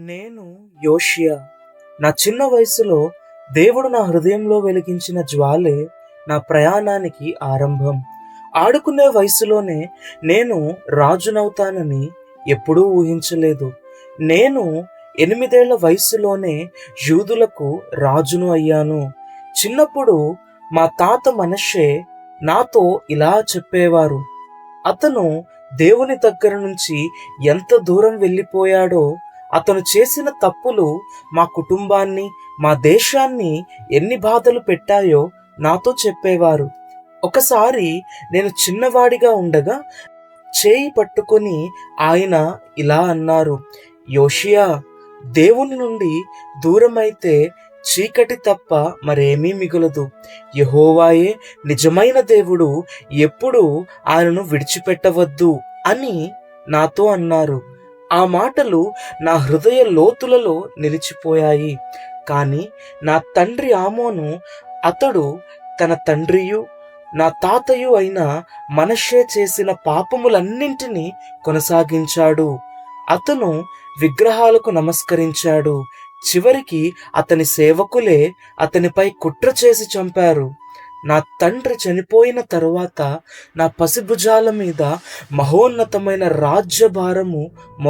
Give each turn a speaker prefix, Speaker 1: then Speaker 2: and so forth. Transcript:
Speaker 1: నేను యోషియా. నా చిన్న వయసులో దేవుడు నా హృదయంలో వెలిగించిన జ్వాలే నా ప్రయాణానికి ఆరంభం. ఆడుకునే వయసులోనే నేను రాజునవుతానని ఎప్పుడూ ఊహించలేదు. నేను ఎనిమిదేళ్ళ వయసులోనే యూదులకు రాజును అయ్యాను. చిన్నప్పుడు మా తాత మనషే నాతో ఇలా చెప్పేవారు. అతను దేవుని దగ్గర నుంచి ఎంత దూరం వెళ్ళిపోయాడో అతను చేసిన తప్పులు మా కుటుంబాన్ని మా దేశాన్ని ఎన్ని బాధలు పెట్టాయో నాతో చెప్పేవారు. ఒకసారి నేను చిన్నవాడిగా ఉండగా చేయి పట్టుకొని ఆయన ఇలా అన్నారు యోషియా దేవుని నుండి దూరమైతే చీకటి తప్ప మరేమీ మిగలదు. యహోవాయే నిజమైన దేవుడు ఎప్పుడు ఆయనను విడిచిపెట్టవద్దు అని నాతో అన్నారు. ఆ మాటలు నా హృదయ లోతులలో నిలిచిపోయాయి. కానీ నా తండ్రి ఆమోను అతడు తన తండ్రియు నా తాతయు అయిన మనషే చేసిన పాపములన్నింటినీ కొనసాగించాడు. అతను విగ్రహాలకు నమస్కరించాడు. చివరికి అతని సేవకులే అతనిపై కుట్ర చేసి చంపారు. నా తండ్రి చనిపోయిన తరువాత నా పసిభుజాల మీద మహోన్నతమైన రాజ్యభారము